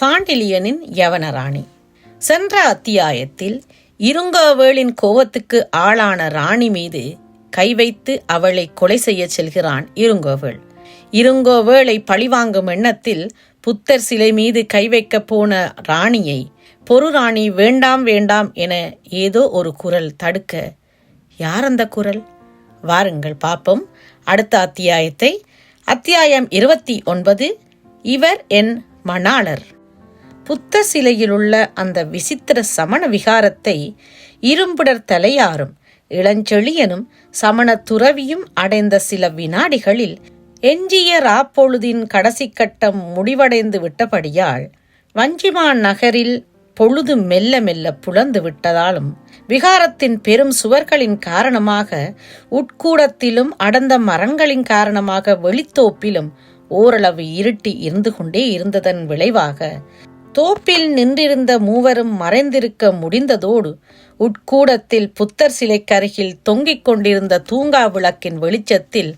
சாண்டிலியனின் யவனராணி. சென்ற அத்தியாயத்தில் இருங்கோவேளின் கோவத்துக்கு ஆளான ராணி மீது கை வைத்து அவளை கொலை செய்ய செல்கிறான் இருங்கோவேள். இருங்கோவேளை பழிவாங்கும் எண்ணத்தில் புத்தர் சிலை மீது கை வைக்கப் போன ராணியை பொருராணி வேண்டாம் வேண்டாம் என ஏதோ ஒரு குரல் தடுக்க. யார் அந்த குரல்? வாருங்கள் பார்ப்போம். அடுத்த அத்தியாயத்தை. அத்தியாயம் இருபத்தி ஒன்பது. இவர் என் மணாளர். புத்த சிலையிலுள்ள அந்த விசித்திர சமண விகாரத்தை இரும்புடர் தலையாரும் இளஞ்செழியனும் சமண துறவியும் அடைந்த சில வினாடிகளில் எஞ்சிய ராப்பொழுதின் கடைசி கட்டம் முடிவடைந்து விட்டபடியால் வஞ்சிமான் நகரில் பொழுது மெல்ல மெல்ல புலந்து விட்டதாலும் விகாரத்தின் பெரும் சுவர்களின் காரணமாக உட்கூடத்திலும் அடர்ந்த மரங்களின் காரணமாக வெளித்தோப்பிலும் ஓரளவு இருட்டி இருந்து கொண்டே இருந்ததன் விளைவாக தோப்பில் நின்றிருந்த மூவரும் மறைந்திருக்க முடிந்ததோடு உட்கூடத்தில் புத்தர் சிலைக்கருகில் தொங்கிக் கொண்டிருந்த தூங்கா விளக்கின் வெளிச்சத்தில்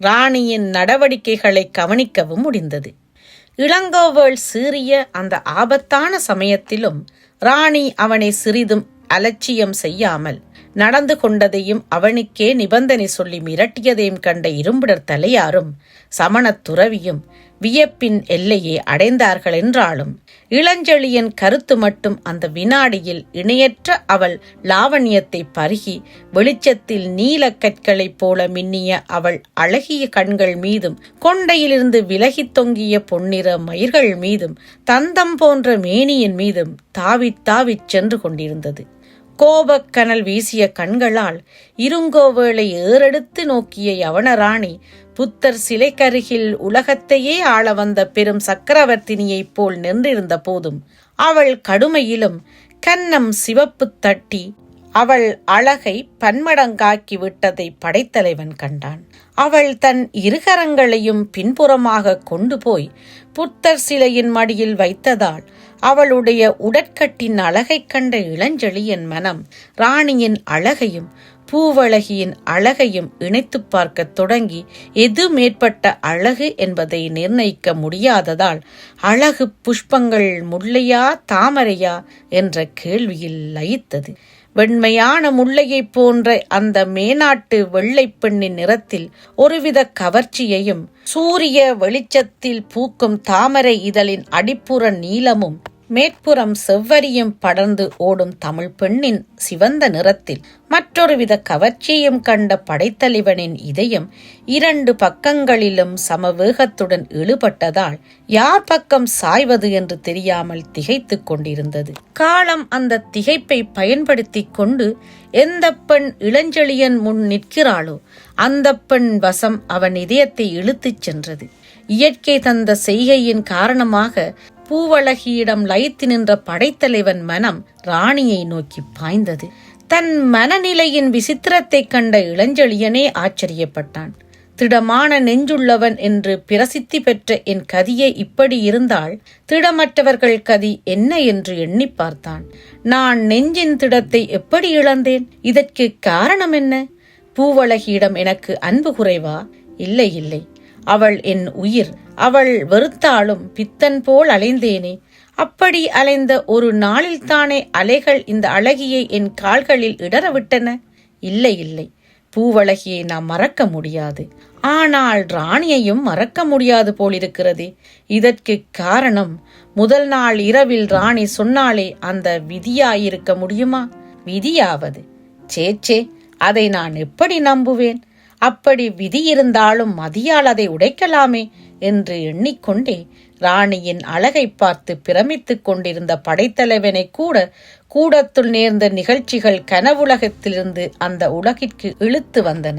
ராணியின் நடவடிக்கைகளை கவனிக்கவும் முடிந்தது. இளங்கோவள் சீறிய அந்த ஆபத்தான சமயத்திலும் ராணி அவனை சிறிதும் அலட்சியம் செய்யாமல் நடந்து கொண்டதையும் அவனுக்கே நிபந்தனை சொல்லி மிரட்டியதையும் கண்ட இரும்பிடர் தலையாரும் சமணத் துறவியும் வியப்பின் எல்லையை அடைந்தார்கள் என்றாலும் இளஞ்செழியன் கருத்து மட்டும் அந்த வினாடியில் இணையற்ற அவள் லாவண்யத்தை பருகி வெளிச்சத்தில் நீலக் கற்களைப் போல மின்னிய அவள் அழகிய கண்கள் மீதும் கொண்டையிலிருந்து விலகித் தொங்கிய பொன்னிற மயிர்கள் மீதும் தந்தம் போன்ற மேனியின் மீதும் தாவித் தாவிச் சென்று கொண்டிருந்தது. கோபக்கனல் வீசிய கண்களால் இருங்கோவேளை ஏறெடுத்து நோக்கிய யவனராணி புத்தர் சிலைக்கருகில் உலகத்தையே ஆள வந்த பெரும் சக்கரவர்த்தினியைப் போல் நின்றிருந்த போதும் அவள் கடுமையிலும் கன்னம் சிவப்பு தட்டி அவள் அழகை பன்மடங்காக்கி விட்டதை படைத்தலைவன் கண்டான். அவள் தன் இருகரங்களையும் பின்புறமாக கொண்டு போய் புத்தர் சிலையின் மடியில் வைத்ததால் அவளுடைய உடற்கட்டின் அழகைக் கண்ட இளஞ்செழியன் மனம் ராணியின் அழகையும் பூவழகியின் அழகையும் இணைத்து பார்க்கத் தொடங்கி எது மேற்பட்ட அழகு என்பதை நிர்ணயிக்க முடியாததால் அழகு புஷ்பங்கள் முல்லையா தாமரையா? என்ற கேள்வியில் லயித்தது. வெண்மையான முல்லையைப் போன்ற அந்த மேனாட்டு வெள்ளை பெண்ணின் நிறத்தில் ஒருவித கவர்ச்சியையும் சூரிய வெளிச்சத்தில் பூக்கும் தாமரை இதழின் அடிப்புற நீளமும் மேற்புறம் செவ்வரியும் படர்ந்து ஓடும் தமிழ் பெண்ணின் சிவந்த நிறத்தில் மற்றொருவித கவர்ச்சியும் கண்ட படைத்தலைவனின் இதயம் இரண்டு பக்கங்களிலும் சமவேகத்துடன் இழுபட்டதால் யார் பக்கம் சாய்வது என்று தெரியாமல் திகைத்துக் கொண்டிருந்தது. காலம் அந்த திகைப்பை பயன்படுத்தி கொண்டு எந்த பெண் இளஞ்செழியன் முன் நிற்கிறாளோ அந்த பெண் வசம் அவன் இதயத்தை இழுத்துச் சென்றது. இயற்கை தந்த செய்கையின் காரணமாக பூவழகியிடம் லயித்து நின்ற படைத்தலைவன் மனம் ராணியை நோக்கி பாய்ந்தது. தன் மனநிலையின் விசித்திரத்தைக் கண்ட இளஞ்செழியனே ஆச்சரியப்பட்டான். திடமான நெஞ்சுள்ளவன் என்று பிரசித்தி பெற்ற என் கதியே இப்படி இருந்தால் திடமற்றவர்கள் கதி என்ன என்று எண்ணி பார்த்தான். நான் நெஞ்சின் திடத்தை எப்படி இழந்தேன்? இதற்கு காரணம் என்ன? பூவழகியிடம் எனக்கு அன்பு குறைவா? இல்லை இல்லை. அவள் என் உயிர். அவள் வெறுத்தாலும் பித்தன் போல் அலைந்தேனே. அப்படி அலைந்த ஒரு நாளில்தானே அலைகள் இந்த அழகியை என் கால்களில் இடரவிட்டன இல்லை இல்லை. பூவழகியை நாம் மறக்க முடியாது. ஆனால் ராணியையும் மறக்க முடியாது போலிருக்கிறது. இதற்கு காரணம் முதல் நாள் இரவில் ராணி சொன்னாலே அந்த விதியாயிருக்க முடியுமா? விதியாவது. சேச்சே அதை நான் எப்படி நம்புவேன்? அப்படி விதி இருந்தாலும் மதியால் அதை உடைக்கலாமே என்று எண்ணிக்கொண்டே ராணியின் அழகை பார்த்து பிரமித்துக் கொண்டிருந்த படைத்தலைவனை கூட கூடத்துள் நேர்ந்த நிகழ்ச்சிகள் கனவுலகத்திலிருந்து அந்த உலகிற்கு இழுத்து வந்தன.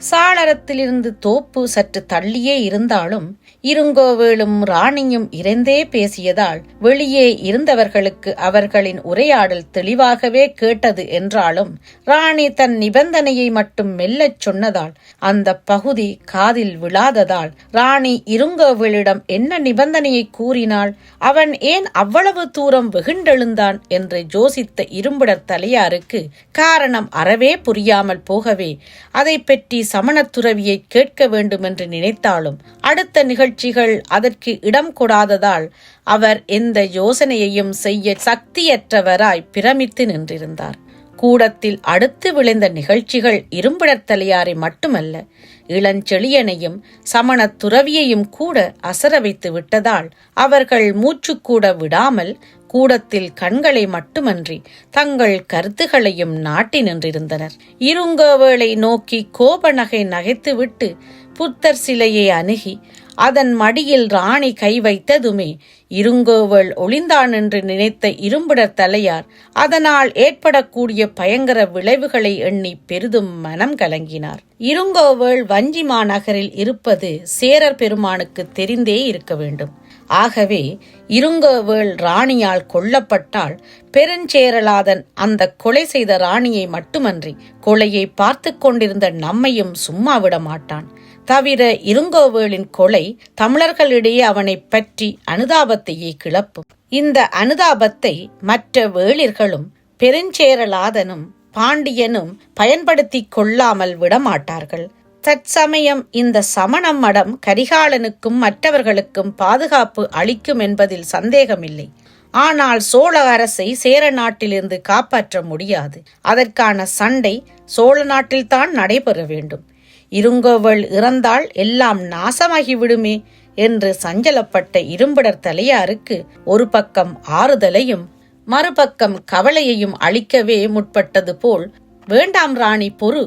சாளரத்திலிருந்து தோப்பு சற்று தள்ளியே இருந்தாலும் இருங்கோவேளும் ராணியும் இறந்தே பேசியதால் வெளியே இருந்தவர்களுக்கு அவர்களின் உரையாடல் தெளிவாகவே கேட்டது என்றாலும் ராணி தன் நிபந்தனையை மட்டும் மெல்லச் சொன்னதால் அந்த பகுதி காதில் விழாததால் ராணி இருங்கோவேளிடம் என்ன நிபந்தனையை கூறினாள்? அவன் ஏன் அவ்வளவு தூரம் வெகுண்டெழுந்தான்? என்று யோசித்த இரும்புடர் தலையாருக்கு காரணம் அறவே புரியாமல் போகவே அதை பற்றி சமணத் துறவியை கேட்க வேண்டும் என்று நினைத்தாலும் அடுத்த நிகழ்ச்சிகள் அதற்கு இடம் கொடாததால் அவர் எந்த யோசனையையும் செய்ய சக்தியற்றவராய் பிரமித்து நின்றிருந்தார். கூடத்தில் அடுத்து விளைந்த நிகழ்ச்சிகள் இரும்பிடத்தலையாரை மட்டுமல்ல இளஞ்செழியனையும் சமணத் துறவியையும் கூட அசர வைத்து விட்டதால் அவர்கள் மூச்சுக்கூட விடாமல் கூடத்தில் கண்களை மட்டுமன்றி தங்கள் கருத்துகளையும் நாட்டி நின்றிருந்தனர். இருங்கோவேளை நோக்கி கோபநகை நகைத்துவிட்டு புத்தர் சிலையை அணுகி அதன் மடியில் ராணி கை வைத்ததுமே. இருங்கோவள் ஒளிந்தான் என்று நினைத்த இரும்பிடர் தலையார் அதனால் ஏற்படக்கூடிய பயங்கர விளைவுகளை எண்ணி பெரிதும் மனம் கலங்கினார். இருங்கோவள் வஞ்சி மாநகரில் இருப்பது சேரர் பெருமானுக்கு தெரிந்தே இருக்க வேண்டும். ஆகவே இருங்கோவேள் ராணியால் கொல்லப்பட்டால் பெருஞ்சேரலாதன் அந்த கொலை செய்த ராணியை மட்டுமன்றி கொலையை பார்த்து கொண்டிருந்த நம்மையும் சும்மா விட மாட்டான் தவிர இருங்கோவேளின் கொலை தமிழர்களிடையே அவனை பற்றி அனுதாபத்தையே கிளப்பும். இந்த அனுதாபத்தை மற்ற வேளிர்களும் பெருஞ்சேரலாதனும் பாண்டியனும் பயன்படுத்தி கொள்ளாமல் விடமாட்டார்கள். தற்சமயம் இந்த சமணம் மடம் கரிகாலனுக்கும் மற்றவர்களுக்கும் பாதுகாப்பு அளிக்கும் என்பதில் சந்தேகமில்லை. ஆனால் சோழ அரசை சேர நாட்டிலிருந்து காப்பாற்ற முடியாது. அதற்கான சண்டை சோழ நாட்டில்தான் நடைபெற வேண்டும். இருங்கோவள் இறந்தால் எல்லாம் நாசமாகிவிடுமே என்று சஞ்சலப்பட்ட இரும்புடர் தலையாருக்கு ஒரு பக்கம் ஆறுதலையும் மறுபக்கம் கவலையையும் அளிக்கவே முற்பட்டது போல் வேண்டாம் ராணி பொறு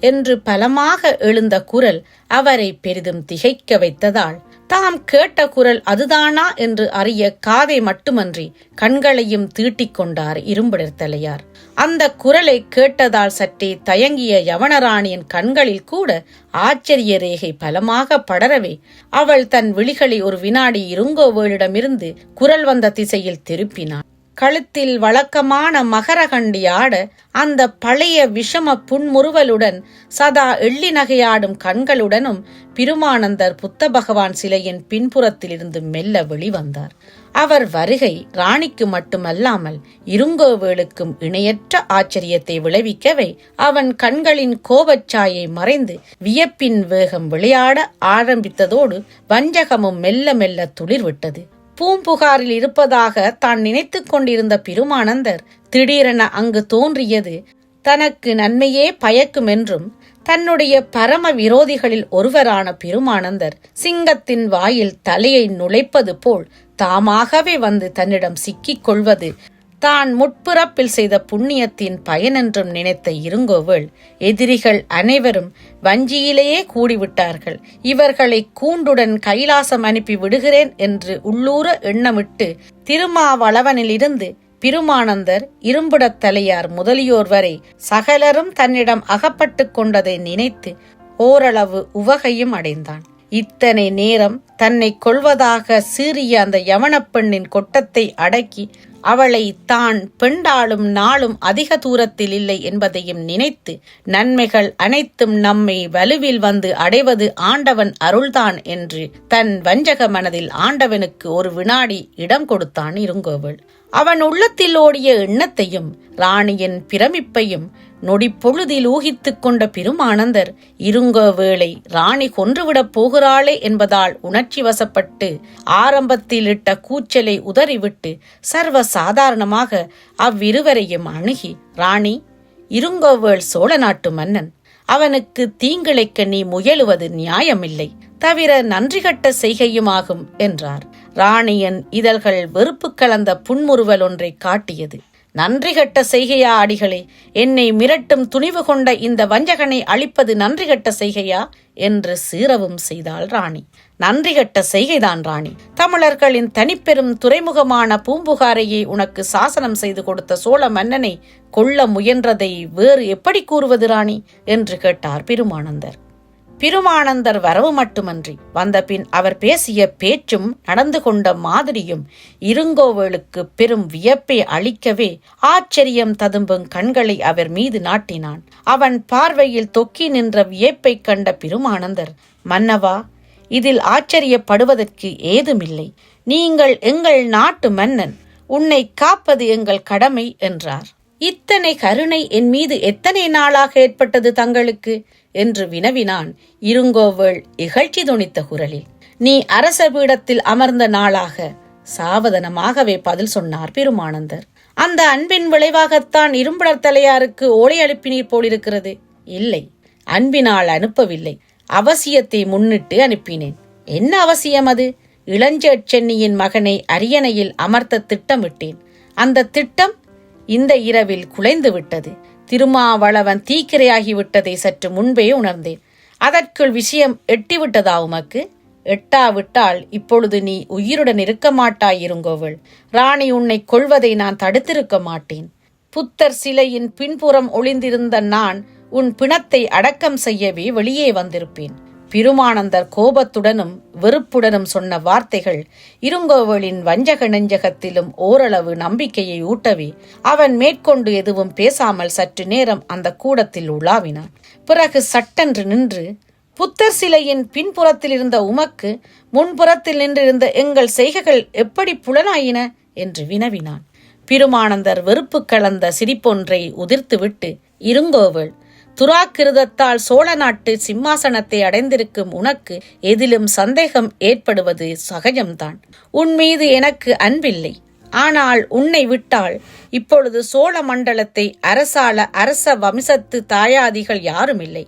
என்று பலமாக எழுந்த குரல் அவரை பெரிதும் திகைக்க வைத்ததால் தாம் கேட்ட குரல் அதுதானா என்று அறிய காதை மட்டுமன்றி கண்களையும் தீட்டிக் கொண்டார் இரும்புடர் தலையார். அந்த குரலை கேட்டதால் சற்றே தயங்கிய யவனராணியின் கண்களில் கூட ஆச்சரிய ரேகை பலமாக படரவே அவள் தன் விழிகளை ஒரு வினாடி இருங்கோவேளிடமிருந்து குரல் வந்த திசையில் திருப்பினாள். கழுத்தில் வழக்கமான மகரகண்டி ஆட அந்த பழைய விஷம புன்முறுவலுடன் சதா எள்ளி நகையாடும் கண்களுடனும் பிருமானந்தர் புத்த பகவான் சிலையின் பின்புறத்திலிருந்து மெல்ல வெளிவந்தார். அவர் வருகை ராணிக்கு மட்டுமல்லாமல் இருங்கோவேளுக்கும் இணையற்ற ஆச்சரியத்தை விளைவிக்கவே அவன் கண்களின் கோபச்சாயை மறைந்து வியப்பின் வேகம் விளையாட ஆரம்பித்ததோடு வஞ்சகமும் மெல்ல மெல்ல துளிர்விட்டது. பூம்புகாரில் இருப்பதாக தான் நினைத்து கொண்டிருந்த பெருமானந்தர் திடீரென அங்கு தோன்றியது. தனக்கு நன்மையே பயக்கும் என்றும் தன்னுடைய பரம விரோதிகளில் ஒருவரான பெருமானந்தர் சிங்கத்தின் வாயில் தலையை நுழைப்பது போல் தாமாகவே வந்து தன்னிடம் சிக்கிக் கொள்வது தான் முட்பிறப்பில் செய்த புண்ணியத்தின் பயனென்றும் நினைத்த இருங்கோவள் எதிரிகள் அனைவரும் வஞ்சியிலேயே கூடிவிட்டார்கள். இவர்களை கூண்டுடன் கைலாசம் அனுப்பி விடுகிறேன் என்று உள்ளூர எண்ணமிட்டு திருமாவளவனிலிருந்து பிருமானந்தர் இரும்புடத் தலையார் முதலியோர் வரை சகலரும் தன்னிடம் அகப்பட்டு கொண்டதை நினைத்து ஓரளவு உவகையும் அடைந்தான். இத்தனை நேரம் தன்னை கொள்வதாக சீறிய அந்த யவனப் பெண்ணின் கொட்டத்தை அடக்கி அவளை தான் பெண்டாளும் நாளும் அதிக தூரத்தில் இல்லை என்பதையும் நினைத்து நன்மைகள் அனைத்தும் நம்மை வலுவில் வந்து அடைவது ஆண்டவன் அருள்தான் என்று தன் வஞ்சக மனதில் ஆண்டவனுக்கு ஒரு வினாடி இடம் கொடுத்தான் இருங்கோவள். அவன் உள்ளத்தில் ஓடிய எண்ணத்தையும் ராணியின் பிரமிப்பையும் நொடிப்பொழுதில் ஊகித்துக் கொண்ட பெருமானந்தர் இருங்கோ வேளை ராணி கொன்றுவிடப் போகிறாளே என்பதால் உணர்ச்சி வசப்பட்டு ஆரம்பத்தில் இட்ட கூச்சலை உதறிவிட்டு சர்வ சாதாரணமாக அவ்விருவரையும் அணுகி ராணி இருங்கோவேள் சோழ நாட்டு மன்னன் அவனுக்கு தீங்கிழைக்க நீ முயலுவது நியாயமில்லை தவிர நன்றி கட்ட செய்கையுமாகும் என்றார். ராணியன் இதழ்கள் வெறுப்பு கலந்த புன்முறுவல் ஒன்றை காட்டியது. நன்றி கட்ட செய்கையா அடிகளே? என்னை மிரட்டும் துணிவு கொண்ட இந்த வஞ்சகனை அழிப்பது நன்றி கட்ட செய்கையா? என்று சீரவும் செய்தாள் ராணி. நன்றி கட்ட செய்கைதான் ராணி. தமிழர்களின் தனிப்பெரும் துறைமுகமான பூம்புகாரையை உனக்கு சாசனம் செய்து கொடுத்த சோழ மன்னனை கொல்ல முயன்றதை வேறு எப்படி கூறுவது ராணி? என்று கேட்டார் பெருமானந்தர். பிருமானந்தர் வரவு மட்டுமன்றி. வந்தபின் அவர் பேசிய பேச்சும் நடந்து கொண்ட மாதிரியும் இருங்கோவேளுக்கு பெரும் வியப்பை அளிக்கவே ஆச்சரியம் ததும்பும் கண்களை அவர் மீது நாட்டினான். அவன் பார்வையில் தொக்கி நின்ற வியப்பைக் கண்ட பிருமானந்தர் மன்னவா இதில் ஆச்சரியப்படுவதற்கு ஏதுமில்லை. நீங்கள் எங்கள் நாட்டு மன்னன். உன்னை காப்பது எங்கள் கடமை என்றார். இத்தனை கருணை என் மீது எத்தனை நாளாக ஏற்பட்டது தங்களுக்கு? என்று வினவினான் இருங்கோவள் இகழ்ச்சி துணித்த குரலில். நீ அரச பீடத்தில் அமர்ந்த நாளாக சாவதனமாகவே பதில் சொன்னார் பெருமானந்தர். அந்த அன்பின் விளைவாகத்தான் இரும்புடர் தலையாருக்கு ஓலை அனுப்பினீர் போலிருக்கிறது. இல்லை அன்பினால் அனுப்பவில்லை. அவசியத்தை முன்னிட்டு அனுப்பினேன். என்ன அவசியம் அது? இளஞ்செட் சென்னியின் மகனை அரியணையில் அமர்த்த திட்டமிட்டேன். அந்த திட்டம் இந்த இரவில் குலைந்து விட்டது. திருமாவளவன் தீக்கிரையாகி விட்டதை சற்று முன்பே உணர்ந்தேன். அதற்குள் விஷயம் எட்டிவிட்டதா உமக்கு? எட்டாவிட்டால் இப்பொழுது நீ உயிருடன் இருக்க மாட்டாய் இருங்கோவள் ராணி உன்னை கொள்வதை நான் தடுத்திருக்க மாட்டேன். புத்தர் சிலையின் பின்புறம் ஒளிந்திருந்த நான் உன் பிணத்தை அடக்கம் செய்யவே வெளியே வந்திருப்பேன். பிருமானந்தர் கோபத்துடனும் வெறுப்புடனும் சொன்ன வார்த்தைகள் இருங்கோவலின் வஞ்சக நெஞ்சகத்திலும் ஓரளவு நம்பிக்கையை ஊட்டவே அவன் மேற்கொண்டு எதுவும் பேசாமல் சற்று நேரம் அந்த கூடத்தில் உலாவினான். பிறகு சட்டென்று நின்று புத்தர் சிலையின் பின்புறத்தில் இருந்த உமக்கு முன்புறத்தில் நின்றிருந்த எங்கள் செய்கைகள் எப்படி புலனாயின? என்று வினவினான். பிருமானந்தர் வெறுப்பு கலந்த சிரிப்பொன்றை உதிர்த்துவிட்டு இருங்கோவள் துராக்கிருதத்தால் சோழ நாட்டு சிம்மாசனத்தை அடைந்திருக்கும் உனக்கு எதிலும் சந்தேகம் ஏற்படுவது சகஜம்தான். உன் மீது எனக்கு அன்பில்லை. ஆனால் உன்னை விட்டால் இப்பொழுது சோழ மண்டலத்தை அரசாள அரச வம்சத்து தாயாதிகள் யாரும் இல்லை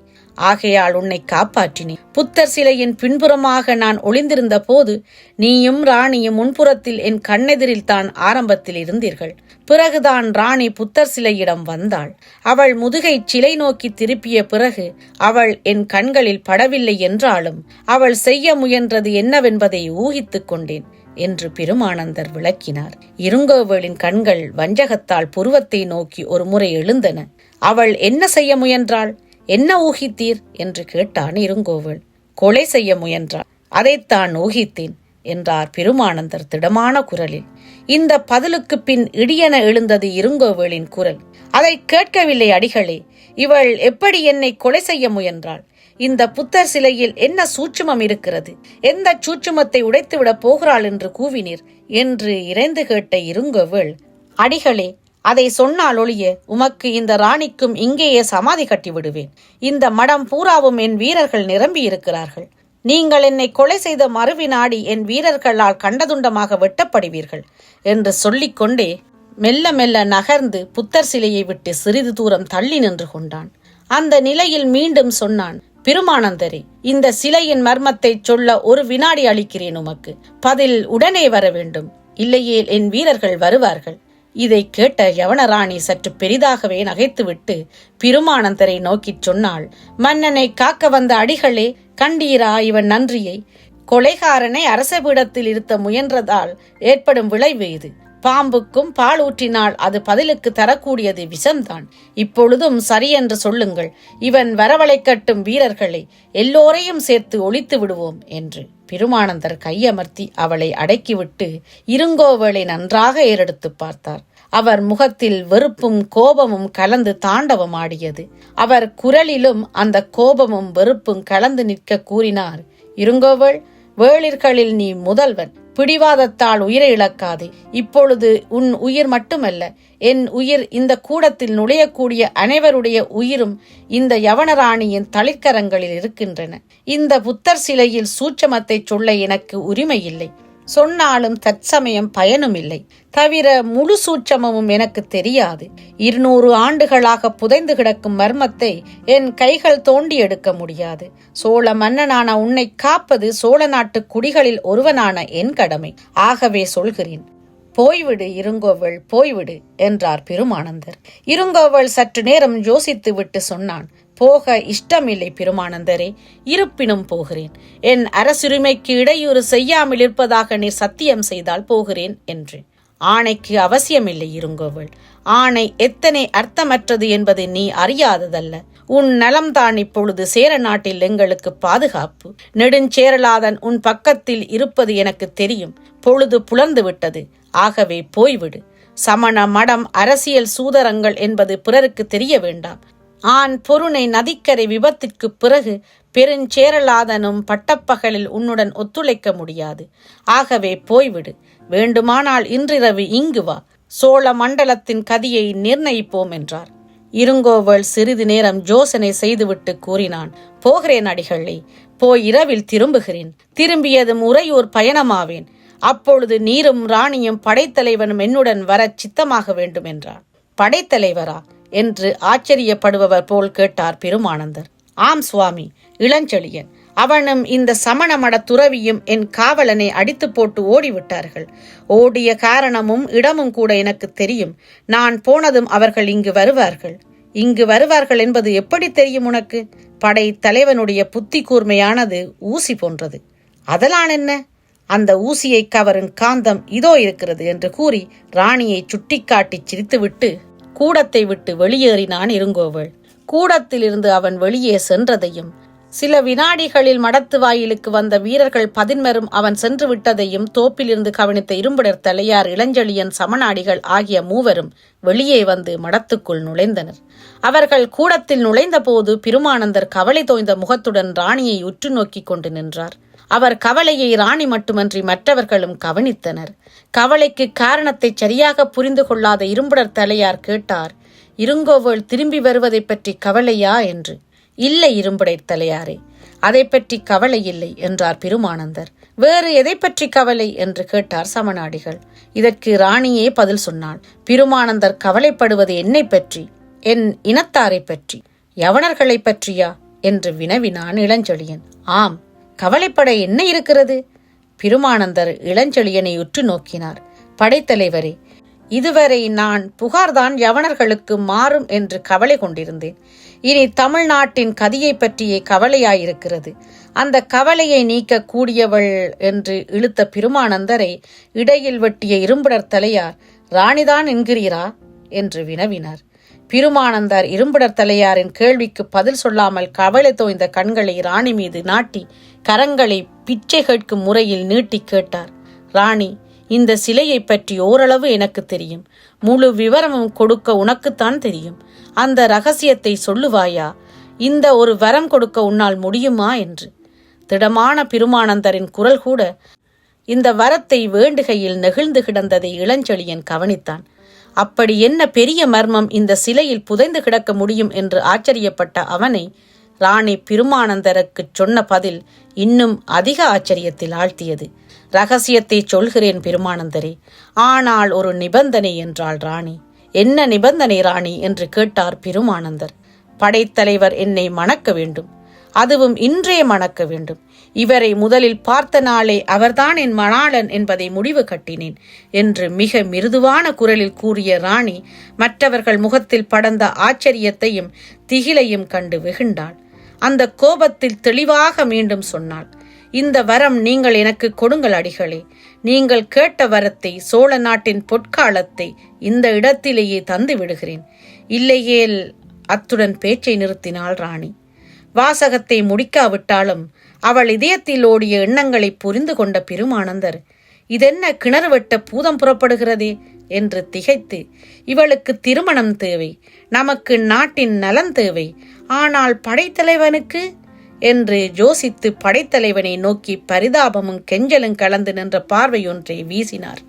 ஆகையால் உன்னை காப்பாற்றினேன். புத்தர் சிலையின் பின்புறமாக நான் ஒளிந்திருந்த போது நீயும் ராணியும் முன்புறத்தில் என் கண்ணெதிரில் தான் ஆரம்பத்தில் இருந்தீர்கள். பிறகுதான் ராணி புத்தர் சிலையிடம் வந்தாள். அவள் முதுகை சிலை நோக்கி திருப்பிய பிறகு அவள் என் கண்களில் படவில்லை என்றாலும் அவள் செய்ய முயன்றது என்னவென்பதை ஊகித்துக் கொண்டேன் என்று பெருமானந்தர் விளக்கினார். இருங்கோவேளின் கண்கள் வஞ்சகத்தால் புருவத்தை நோக்கி ஒரு முறை எழுந்தன. அவள் என்ன செய்ய முயன்றாள்? என்ன ஊகித்தீர்? என்று கேட்டான் இருங்கோவள். கொலை செய்ய முயன்றாள். அதைத்தான் ஊகித்தேன் என்றார் பெருமானந்தர் திடமான குரலில். இந்த பதிலுக்கு பின் இடியென எழுந்தது இருங்கோவேளின் குரல். அதை கேட்கவில்லை அடிகளே இவள் எப்படி என்னை கொலை செய்ய முயன்றாள்? இந்த புத்தர் சிலையில் என்ன சூட்சுமம் இருக்கிறது? எந்த சூட்சுமத்தை உடைத்துவிடப் போகிறாள் என்று கூவினீர்? என்று இறைந்து கேட்ட இருங்கோவள் அடிகளே அதை சொன்னால் ஒழிய உமக்கு இந்த ராணிக்கும் இங்கேயே சமாதி கட்டி விடுவேன் இந்த மடம் பூராவும் என் வீரர்கள் நிரம்பி இருக்கிறார்கள் நீங்கள் என்னை கொலை செய்த மறுவினாடி என் வீரர்களால் கண்டதுண்டமாக வெட்டப்படுவீர்கள் என்று சொல்லிக்கொண்டே மெல்ல மெல்ல நகர்ந்து புத்தர் சிலையை விட்டு சிறிது தூரம் தள்ளி நின்று கொண்டான். அந்த நிலையில் மீண்டும் சொன்னான் பெருமானந்தரே இந்த சிலையின் மர்மத்தை சொல்ல ஒரு வினாடி அளிக்கிறேன் உமக்கு. பதில் உடனே வர வேண்டும். இல்லையேல் என் வீரர்கள் வருவார்கள். இதை கேட்ட யவனராணி சற்று பெரிதாகவே நகைத்துவிட்டு பிருமானந்தரை நோக்கிச் சொன்னாள் மன்னனை காக்க வந்த அடிகளே கண்டீரா இவன் நன்றியை? கொலைகாரனை அரச பீடத்தில் இருத்த முயன்றதால் ஏற்படும் விளைவு இது. பாம்புக்கும் பால் ஊற்றினால் அது பதிலுக்கு தரக்கூடியது விஷம்தான். இப்பொழுதும் சரியென்று சொல்லுங்கள். இவன் வரவளை கட்டும் வீரர்களை எல்லோரையும் சேர்த்து ஒழித்து விடுவோம் என்று பெருமானந்தர் கையமர்த்தி அவளை அடக்கிவிட்டு இருங்கோவளை நன்றாக ஏறெடுத்து பார்த்தார். அவர் முகத்தில் வெறுப்பும் கோபமும் கலந்து தாண்டவம் ஆடியது அவர் குரலிலும் அந்த கோபமும் வெறுப்பும் கலந்து நிற்க கூறினார் இருங்கோவள் வேளிர்களில் நீ முதல்வன். பிடிவாதத்தால் உயிரை இழக்காதே. இப்பொழுது உன் உயிர் மட்டுமல்ல என் உயிர் இந்த கூடத்தில் நுழையக்கூடிய அனைவருடைய உயிரும் இந்த யவனராணியின் தளிர்க்கரங்களில் இருக்கின்றன. இந்த புத்தர் சிலையில் சூட்சமத்தை சொல்ல எனக்கு உரிமை இல்லை சொன்னாலும் தற்சமயம் பயனும் இல்லை தவிர முழு சூட்சமமும் எனக்கு தெரியாது. இருநூறு ஆண்டுகளாக புதைந்து கிடக்கும் மர்மத்தை என் கைகள் தோண்டி எடுக்க முடியாது. சோழ மன்னனான உன்னை காப்பது சோழ நாட்டு குடிகளில் ஒருவனான என் கடமை. ஆகவே சொல்கிறேன் போய்விடு இருங்கோவள் போய்விடு என்றார் பெருமானந்தர். இருங்கோவள் சற்று நேரம் யோசித்து விட்டு சொன்னான் போக இஷ்டமில்லை பெருமானந்தரே இருப்பினும் போகிறேன். என் அரசுரிமைக்கு இடையூறு செய்யாமல் இருப்பதாக நீர் சத்தியம் செய்தால் போகிறேன் என்று ஆணைக்கு அவசியமில்லை இருங்கோவள். ஆணை எத்தனை அர்த்தமற்றது என்பதை நீ அறியாததல்ல. உன் நலம்தான் இப்பொழுது சேர நாட்டில் எங்களுக்கு பாதுகாப்பு. நெடுஞ்சேரலாதன் உன் பக்கத்தில் இருப்பது எனக்கு தெரியும். பொழுது புலர்ந்து விட்டது. ஆகவே போய்விடு. சமண மடம் அரசியல் சூதரங்கள் என்பது பிறருக்கு தெரிய வேண்டாம். ஆண் பொருணை நதிக்கரை விபத்திற்கு பிறகு பெருஞ்சேரலாதனும் பட்டப்பகலில் உன்னுடன் ஒத்துழைக்க முடியாது. ஆகவே போய்விடு. வேண்டுமானால் இன்றிரவு இங்கு வா. சோழ மண்டலத்தின் கதியை நிர்ணயிப்போம் என்றார். இருங்கோவள் சிறிது நேரம் யோசனை செய்துவிட்டு கூறினான் போகிறேன் அடிகளே போய் இரவில் திரும்புகிறேன். திரும்பியதும் உறையூர் பயணமாவேன். அப்பொழுது நீரும் ராணியும் படைத்தலைவனும் என்னுடன் வர சித்தமாக வேண்டும் என்றான் படைத்தலைவரா? என்று ஆச்சரியப்படுபவர் போல் கேட்டார் பெருமானந்தர். ஆம் சுவாமி இளஞ்செழியன் அவனும் இந்த சமண மட துறவியும் என் காவலனை அடித்து போட்டு ஓடிவிட்டார்கள். ஓடிய காரணமும் இடமும் கூட எனக்கு தெரியும். நான் போனதும் அவர்கள் இங்கு வருவார்கள். இங்கு வருவார்கள் என்பது எப்படி தெரியும் உனக்கு? படை தலைவனுடைய புத்தி கூர்மையானது ஊசி போன்றது. அதலான் என்ன? அந்த ஊசியை கவரும் காந்தம் இதோ இருக்கிறது என்று கூறி ராணியை சுட்டிக்காட்டி சிரித்துவிட்டு கூடத்தை விட்டு வெளியேறினான் இருங்கோவள். கூடத்திலிருந்து அவன் வெளியே சென்றதையும் சில வினாடிகளில் மடத்து வாயிலுக்கு வந்த வீரர்கள் பதின்மரும் அவன் சென்று விட்டதையும் தோப்பிலிருந்து கவனித்த இரும்புடர் தலையார் இளஞ்செழியன் சமநாடிகள் ஆகிய மூவரும் வெளியே வந்து மடத்துக்குள் நுழைந்தனர். அவர்கள் கூடத்தில் நுழைந்தபோது பெருமானந்தர் கவலை தோய்ந்த முகத்துடன் ராணியை உற்று நோக்கிக் கொண்டு நின்றார். அவர் கவலையை ராணி மட்டுமன்றி மற்றவர்களும் கவனித்தனர். கவலைக்கு காரணத்தை சரியாக புரிந்து கொள்ளாத இரும்புடர் தலையார் கேட்டார் இருங்கோவள் திரும்பி வருவதை பற்றி கவலையா? என்று. இல்லை இரும்புடை தலையாரே அதை பற்றி கவலை இல்லை என்றார் பெருமானந்தர். வேறு எதை பற்றி கவலை? என்று கேட்டார் சமநாடிகள். இதற்கு ராணியே பதில் சொன்னாள். பெருமானந்தர் கவலைப்படுவது என்னை பற்றி என் இனத்தாரை பற்றி யவனர்களை பற்றியா? என்று வினவினான் இளஞ்செழியன். ஆம் கவலைப்பட என்ன இருக்கிறது? பெருமானந்தர் இளஞ்செழியனை உற்று நோக்கினார். படைத்தலைவரே இதுவரை நான் புகார்தான் யவனர்களுக்கு மாறும் என்று கவலை கொண்டிருந்தேன். இனி தமிழ்நாட்டின் கதியை பற்றியே கவலையாயிருக்கிறது. அந்த கவலையை நீக்க கூடியவள் என்று இழுத்த பெருமானந்தரை இடையில் வெட்டிய இரும்புடர் தலையார் ராணிதான் என்கிறீரா? என்று வினவினார். பிருமானந்தர் இரும்புடர் தலையாரின் கேள்விக்கு பதில் சொல்லாமல் கவலை தோய்ந்த கண்களை ராணி மீது நாட்டி கரங்களை பிச்சை கேட்கும் முறையில் நீட்டி கேட்டார். ராணி இந்த சிலையை பற்றி ஓரளவு எனக்கு தெரியும். முழு விவரமும் கொடுக்க உனக்குத்தான் தெரியும். அந்த ரகசியத்தை சொல்லுவாயா? இந்த ஒரு வரம் கொடுக்க உன்னால் முடியுமா? என்று. திடமான பெருமானந்தரின் குரல் கூட இந்த வரத்தை வேண்டுகையில் நெகிழ்ந்து கிடந்ததை இளஞ்செழியன் கவனித்தான். அப்படி என்ன பெரிய மர்மம் இந்த சிலையில் புதைந்து கிடக்க முடியும் என்று ஆச்சரியப்பட்ட அவனை ராணி பெருமானந்தருக்குச் சொன்ன பதில் இன்னும் அதிக ஆச்சரியத்தில் ஆழ்த்தியது. ரகசியத்தை சொல்கிறேன் பெருமானந்தரே ஆனால் ஒரு நிபந்தனை என்றாள் ராணி. என்ன நிபந்தனை ராணி? என்று கேட்டார் பெருமானந்தர். படைத்தலைவர் என்னை மணக்க வேண்டும். அதுவும் இன்றே மணக்க வேண்டும். இவரை முதலில் பார்த்த நாளே அவர்தான் என் மணாளன் என்பதை முடிவு கட்டினேன் என்று மிக மிருதுவான குரலில் கூறிய ராணி மற்றவர்கள் முகத்தில் படந்த ஆச்சரியத்தையும் திகிலையும் கண்டு வெகுண்டாள். அந்த கோபத்தில் தெளிவாக மீண்டும் சொன்னாள் இந்த வரம் நீங்கள் எனக்கு கொடுங்கள் அடிகளே. நீங்கள் கேட்ட வரத்தை சோழ நாட்டின் பொற்காலத்தை இந்த இடத்திலேயே தந்து விடுகிறேன். இல்லையேல் அத்துடன் பேச்சை நிறுத்தினாள் ராணி. வாசகத்தை முடிக்காவிட்டாலும் அவள் இதயத்தில் ஓடிய எண்ணங்களை புரிந்து கொண்ட பெருமானந்தர் இதென்ன கிணறு வெட்ட பூதம் புறப்படுகிறதே? என்று திகைத்து இவளுக்கு திருமணம் தேவை நமக்கு நாட்டின் நலன் தேவை ஆனால் படைத்தலைவனுக்கு? என்று யோசித்து படைத்தலைவனை நோக்கி பரிதாபமும் கெஞ்சலும் கலந்து நின்ற பார்வையொன்றை வீசினார்.